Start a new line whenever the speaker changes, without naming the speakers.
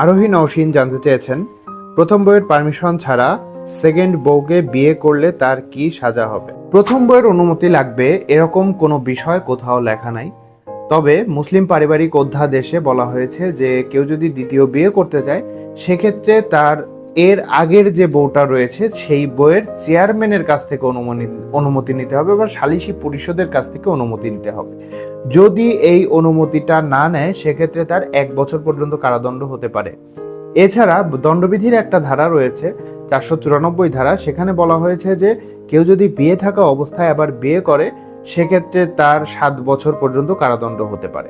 আরোহী নৌসিন জানতে চেয়েছেন, প্রথম বইয়ের পারমিশন ছাড়া সেকেন্ড বউকে বিয়ে করলে তার কি সাজা হবে? প্রথম বইয়ের অনুমতি লাগবে, এরকম কোনো বিষয় কোথাও লেখা নাই। তবে মুসলিম পারিবারিক অধ্যাদেশে বলা হয়েছে যে কেউ যদি দ্বিতীয় বিয়ে করতে চায়, সেক্ষেত্রে তার এর আগের যে বউটা রয়েছে, সেই বইয়ের চেয়ারম্যানের কাছ থেকে অনুমতি অনুমতি নিতে হবে বা সালিসি পরিষদের কাছ থেকে অনুমতি নিতে হবে। যদি এই অনুমতিটা না নেয়, সেক্ষেত্রে তার এক বছর পর্যন্ত কারাদণ্ড হতে পারে। এছাড়া দণ্ডবিধির একটা ধারা রয়েছে, চারশো চুরানব্বই ধারা, সেখানে বলা হয়েছে যে, কেউ যদি বিয়ে থাকা অবস্থায় আবার বিয়ে করে, সেক্ষেত্রে তার সাত বছর পর্যন্ত কারাদণ্ড হতে পারে।